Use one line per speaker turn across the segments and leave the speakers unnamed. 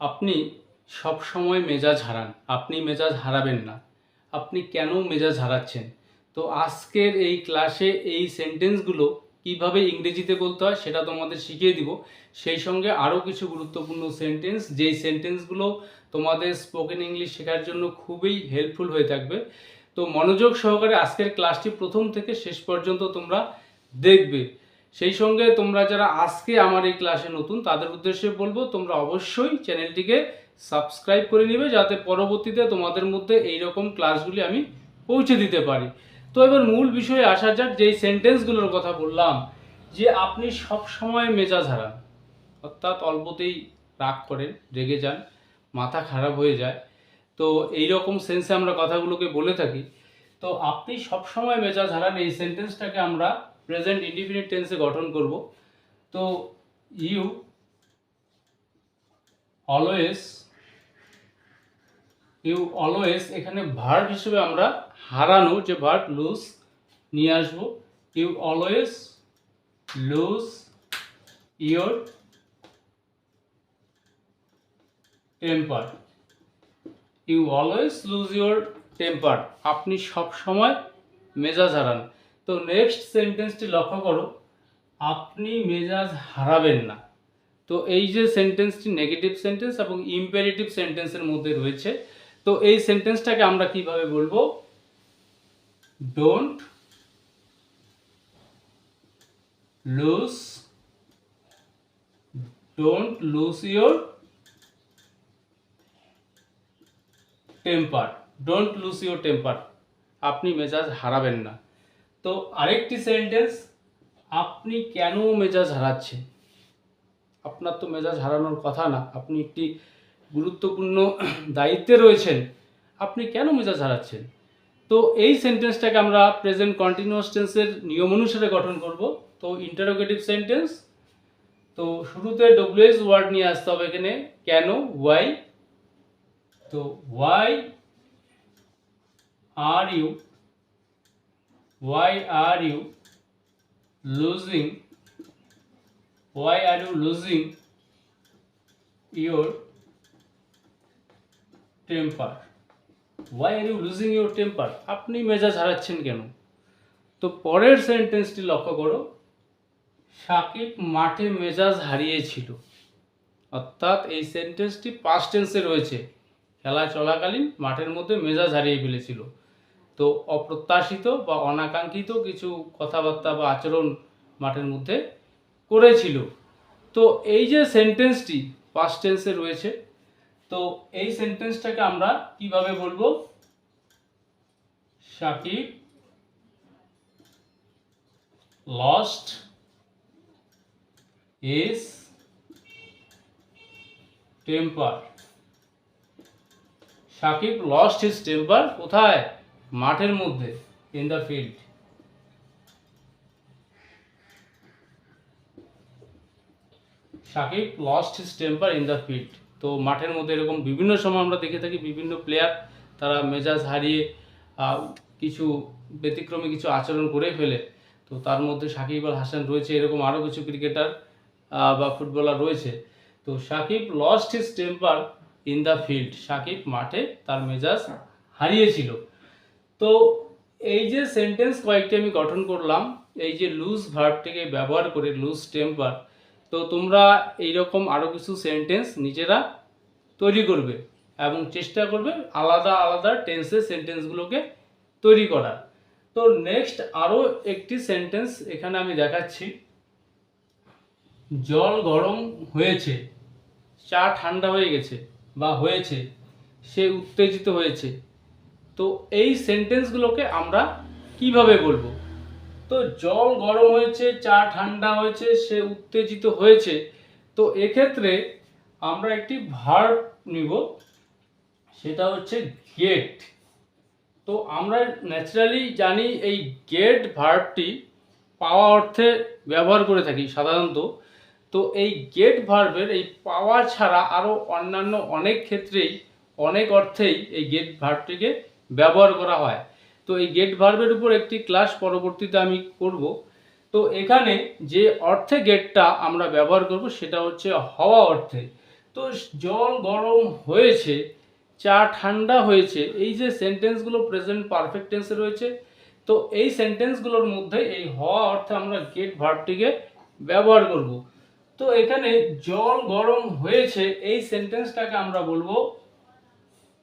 আপনি সব সময় মেজাজ হারান। আপনি মেজাজ হারাবেন না। আপনি কেন মেজাজ হারাচ্ছেন? তো আজকের এই ক্লাসে এই সেন্টেন্সগুলো কীভাবে ইংরেজিতে বলতে হয় সেটা তোমাদের শিখিয়ে দিব। সেই সঙ্গে আরও কিছু গুরুত্বপূর্ণ সেন্টেন্স, যেই সেন্টেন্সগুলো তোমাদের স্পোকেন ইংলিশ শেখার জন্য খুবই হেল্পফুল হয়ে থাকবে। তো মনোযোগ সহকারে আজকের ক্লাসটি প্রথম থেকে শেষ পর্যন্ত তোমরা দেখবে। সেই সঙ্গে তোমরা যারা আজকে আমার এই ক্লাসে নতুন, তাদের উদ্দেশ্যে বলব, তোমরা অবশ্যই চ্যানেলটিকে সাবস্ক্রাইব করে নিবে, যাতে পরবর্তীতে তোমাদের মধ্যে এই রকম ক্লাসগুলি আমি পৌঁছে দিতে পারি। তো এবার মূল বিষয়ে আসা যাক, যেই সেন্টেন্সগুলোর কথা বললাম, যে আপনি সব সময় মেজাজ হারান, অর্থাৎ অল্পতেই রাগ করেন, রেগে যান, মাথা খারাপ হয়ে যায়, তো এই রকম সেন্সে আমরা কথাগুলোকে বলে থাকি। তো আপনি সব সময় মেজাজ হারান, এই সেন্টেন্সটাকে আমরা প্রেজেন্ট ইনডিফিনিট টেন্সে গঠন করব। তো ইউ অলওয়েজ ইউ অলওয়েজ এখানে ভার্ব হিসেবে আমরা হারানো যে ভার্ব লুজ নিয়ে আসব। You always lose your temper you always lose your temper আপনি সব সময় মেজাজ হারান। তো নেক্সট সেন্টেন্সটি লক্ষ্য করো, আপনি মেজাজ হারাবেন না। তো এই যে সেন্টেন্সটি নেগেটিভ সেন্টেন্স এবং ইম্পারেটিভ সেন্টেন্সের মধ্যে রয়েছে, তো এই সেন্টেন্সটাকে আমরা কীভাবে বলব? Don't lose don't lose your temper don't lose your temper আপনি মেজাজ হারাবেন না। তো আরেকটি সেন্টেন্স আপনি কেন মেজাজ হারাচ্ছেন? আপনার তো মেজাজ হারানোর কথা না, আপনি একটি গুরুত্বপূর্ণ দায়িত্বে রয়েছেন, আপনি কেন মেজাজ হারাচ্ছেন? তো এই সেন্টেন্সটাকে আমরা প্রেজেন্ট কন্টিনিউয়াস টেন্সের নিয়ম অনুসারে গঠন করব। তো ইন্টারোগেটিভ সেন্টেন্স তো শুরুতে ডব্লিউএস ওয়ার্ড নিয়ে আসতে হবে এখানে, কেন ওয়াই তো why are you why are you losing, why are you losing your temper? Why are you losing your temper? আপনি মেজাজ হারাচ্ছেন কেন? তো পরের সেন্টেন্সটি লক্ষ্য করো। সাকিব মাঠে মেজাজ হারিয়েছিল। অর্থাৎ এই সেন্টেন্সটি পাস্ট টেন্সে রয়েছে। খেলা চলাকালীন মাঠের মধ্যে মেজাজ হারিয়ে ফেলেছিল। তো অপ্রত্যাশিত বা অনাকাঙ্ক্ষিত কিছু কথাবার্তা বা আচরণ মাঠের মধ্যে করেছিল। তো এই যে সেন্টেন্সটি পাস্ট টেন্সে রয়েছে, তো এই সেন্টেন্সটাকে আমরা কীভাবে বলব? Shakib lost is temper Shakib lost his temper কোথায়? মাঠের মধ্যে in the field Shakib lost his temper in the field তো মাঠের মধ্যে এরকম বিভিন্ন সময় আমরা দেখে থাকি বিভিন্ন প্লেয়ার তারা মেজাজ হারিয়ে কিছু ব্যতিক্রমী কিছু আচরণ করে ফেলে। তো তার মধ্যে সাকিব আল হাসান রয়েছে, এরকম আরও কিছু ক্রিকেটার বা ফুটবলার রয়েছে। তো Shakib lost his temper in the field Shakib মাঠে তার মেজাজ হারিয়েছিল। তো এই যে সেন্টেন্স কয়েকটি আমি গঠন করলাম, এই যে লুজ ভার্বটিকে ব্যবহার করে লুজ টেম্পার তো তোমরা এইরকম আরও কিছু সেন্টেন্স নিজেরা তৈরি করবে এবং চেষ্টা করবে আলাদা আলাদা টেন্সের সেন্টেন্সগুলোকে তৈরি করার। তো নেক্সট আরও একটি সেন্টেন্স এখানে আমি দেখাচ্ছি। জল গরম হয়েছে, চা ঠান্ডা হয়ে গেছে বা হয়েছে, সে উত্তেজিত হয়েছে। তো এই সেন্টেন্সগুলোকে আমরা কীভাবে বলব? তো জল গরম হয়েছে, চা ঠান্ডা হয়েছে, সে উত্তেজিত হয়েছে। তো এক্ষেত্রে আমরা একটি ভার্ব নিব, সেটা হচ্ছে গেট তো আমরা ন্যাচারালি জানি এই গেট ভার্বটি পাওয়া অর্থে ব্যবহার করে থাকি সাধারণত। তো এই গেট ভার্বের এই পাওয়া ছাড়া আরও অন্যান্য অনেক ক্ষেত্রেই, অনেক অর্থেই এই গেট ভার্বটিকে ব্যবহার করা হয়। তো এই গেট ভার্বের উপর একটি ক্লাস পরবর্তীতে আমি করব। তো এখানে যে অর্থে গেটটা আমরা ব্যবহার করব সেটা হচ্ছে হওয়া অর্থে। তো জল গরম হয়েছে, চা ঠান্ডা হয়েছে, এই যে সেন্টেন্সগুলো প্রেজেন্ট পারফেক্ট টেন্সে রয়েছে, তো এই সেন্টেন্সগুলোর মধ্যে এই হওয়া অর্থে আমরা গেট ভার্বটিকে ব্যবহার করব। তো এখানে জল গরম হয়েছে, এই সেন্টেন্সটাকে আমরা বলব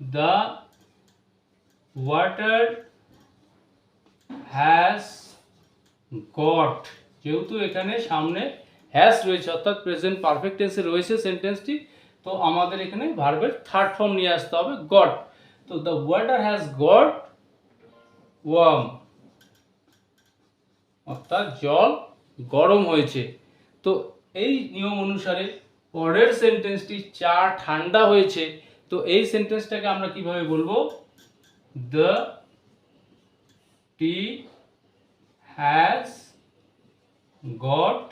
দ্য ওয়াটার হ্যাজ গট যেহেতু এখানে সামনে হ্যাজ রয়েছে, অর্থাৎ প্রেজেন্ট পারফেক্ট টেন্সে রয়েছে সেন্টেন্সটি তো আমাদের এখানে ভার্বের থার্ড ফর্ম নিয়ে আসতে হবে গট তো the water has got warm অর্থাৎ জল গরম হয়েছে। তো এই নিয়ম অনুসারে পরের সেন্টেন্সটি চা ঠান্ডা হয়েছে, তো এই সেন্টেন্সটাকে আমরা কীভাবে বলব? The tea has got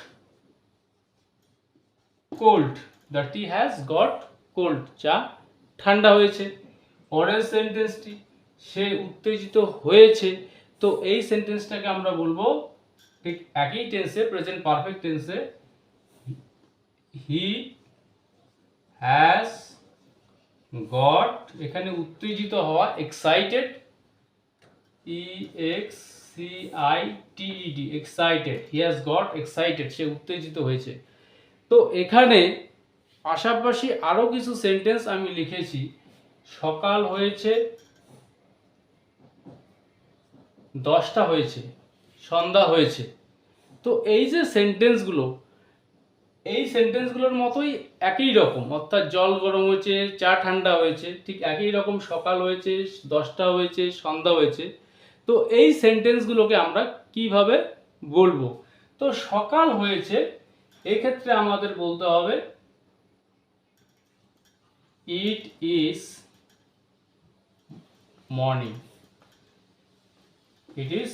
cold the tea has got cold চা ঠান্ডা হয়েছে। পরের সেন্টেন্সটি সে উত্তেজিত হয়েছে। তো এই সেন্টেন্সটাকে আমরা বলব, ঠিক একই টেন্সে প্রেজেন্ট পারফেক্ট টেন্সে হি হ্যাজ গট, এখানে উত্তেজিত হওয়া excited E X C I T D excited he has got excited সে উত্তেজিত হয়েছে। তো এখানে পাশাপাশি আরও কিছু সেন্টেন্স আমি লিখেছি। সকাল হয়েছে, দশটা হয়েছে, সন্ধ্যা হয়েছে। তো এই যে সেন্টেন্সগুলো এই সেন্টেন্সগুলোর মতোই একই রকম, অর্থাৎ জল গরম হয়েছে, চা ঠান্ডা হয়েছে, ঠিক একই রকম সকাল হয়েছে, দশটা হয়েছে, সন্ধ্যা হয়েছে। তো এই সেন্টেন্সগুলোকে আমরা কীভাবে বলব? তো সকাল হয়েছে, এক্ষেত্রে আমাদের বলতে হবে it is morning it is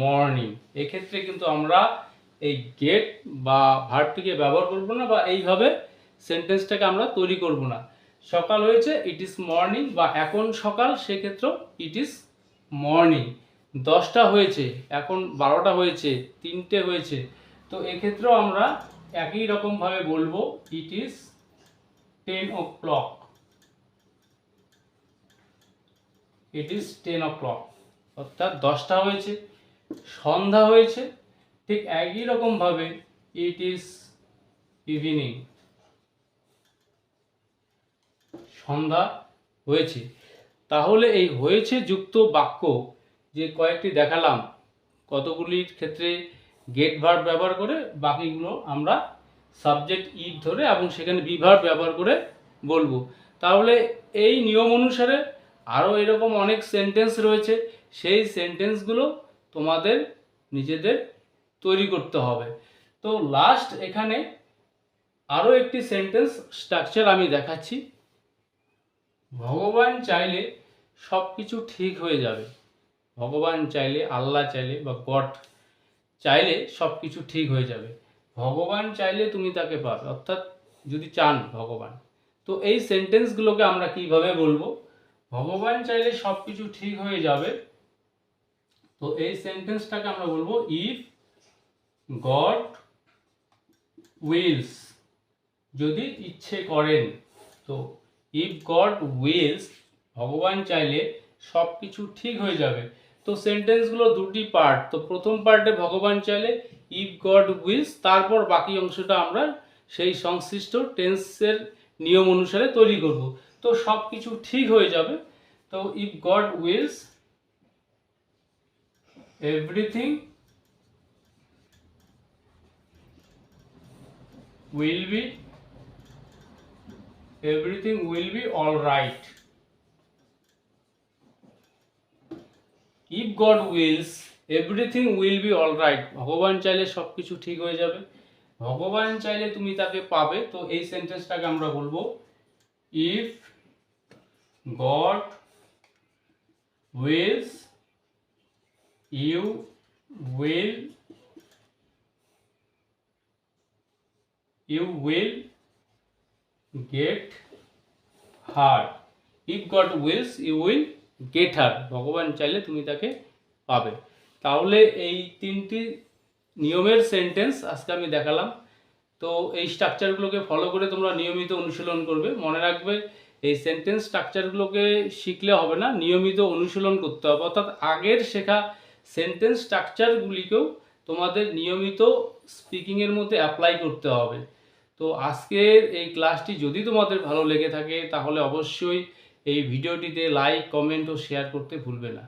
morning এক্ষেত্রে কিন্তু আমরা এই গেট বা ভার্বটিকে ব্যবহার করব না বা এইভাবে সেন্টেন্সটাকে আমরা তৈরি করব না। সকাল হয়েছে ইট ইজ মর্নিং বা এখন সকাল, সেক্ষেত্রেও ইট ইজ মর্নিং দশটা হয়েছে, এখন বারোটা হয়েছে, তিনটে হয়েছে। তো এক্ষেত্রেও আমরা একই রকমভাবে বলব it is ten o'clock it is ten o'clock অর্থাৎ দশটা হয়েছে, সন্ধ্যা হয়েছে ঠিক একই রকমভাবে ইট ইজ ইভিনিং সন্ধ্যা হয়েছে। তাহলে এই হয়েছে যুক্ত বাক্য যে কয়েকটি দেখালাম। কতগুলির ক্ষেত্রে গেট ভার্ব ব্যবহার করে বাকিগুলো আমরা সাবজেক্ট ইট ধরে এবং সেখানে বিভার ব্যবহার করে বলব। তাহলে এই নিয়ম অনুসারে আরও এরকম অনেক সেন্টেন্স রয়েছে। সেই সেন্টেন্সগুলো তোমাদের নিজেদের তৈরি করতে হবে। তো লাস্ট এখানে আরও একটি সেন্টেন্স স্ট্রাকচার আমি দেখাচ্ছি। ভগবান চাইলে সব কিছু ঠিক হয়ে যাবে। ভগবান চাইলে, আল্লাহ চাইলে বা গড চাইলে সব কিছু ঠিক হয়ে যাবে। ভগবান চাইলে তুমি তাকে পাবে, অর্থাৎ যদি চান ভগবান। তো এই সেন্টেন্সগুলোকে আমরা কীভাবে বলব? ভগবান চাইলে সব কিছু ঠিক হয়ে যাবে। তো এই সেন্টেন্সটাকে আমরা বলব ইফ গড উইলস, যদি ইচ্ছে করেন। তো ইফ গড উইলস ভগবান চাইলে সব কিছু ঠিক হয়ে যাবে। তো সেন্টেন্সগুলো দুটি পার্ট তো প্রথম পার্টে ভগবান চাইলে ইফ গড উইলস তারপর বাকি অংশটা আমরা সেই সংশ্লিষ্ট টেন্সের নিয়ম অনুসারে তৈরি করব। তো সব কিছু ঠিক হয়ে যাবে। তো if God wills everything will be everything will be all right if god wills everything will be all right ভগবান চাইলে সব কিছু ঠিক হয়ে যাবে ভগবান চাইলে তুমি তাকে পাবে তো এই সেন্টেন্সটাকে আমরা বলব if God wills you will you will get her. If god wills, you will get her. ভগবান চাইলে তুমি তাকে পাবে। তাহলে এই তিনটি নিয়মের সেন্টেন্স আজকে আমি দেখালাম। তো এই স্ট্রাকচারগুলোকে ফলো করে তোমরা নিয়মিত অনুশীলন করবে। মনে রাখবে, এই সেন্টেন্স স্ট্রাকচারগুলোকে শিখলে হবে না, নিয়মিত অনুশীলন করতে হবে। অর্থাৎ আগের শেখা সেন্টেন্স স্ট্রাকচারগুলিকেও তোমাদের নিয়মিত স্পিকিংয়ের মধ্যে অ্যাপ্লাই করতে হবে। তো আজকের এই ক্লাসটি যদি তোমাদের ভালো লেগে থাকে, তাহলে অবশ্যই এই ভিডিওটিতে লাইক কমেন্ট ও শেয়ার করতে ভুলবে না।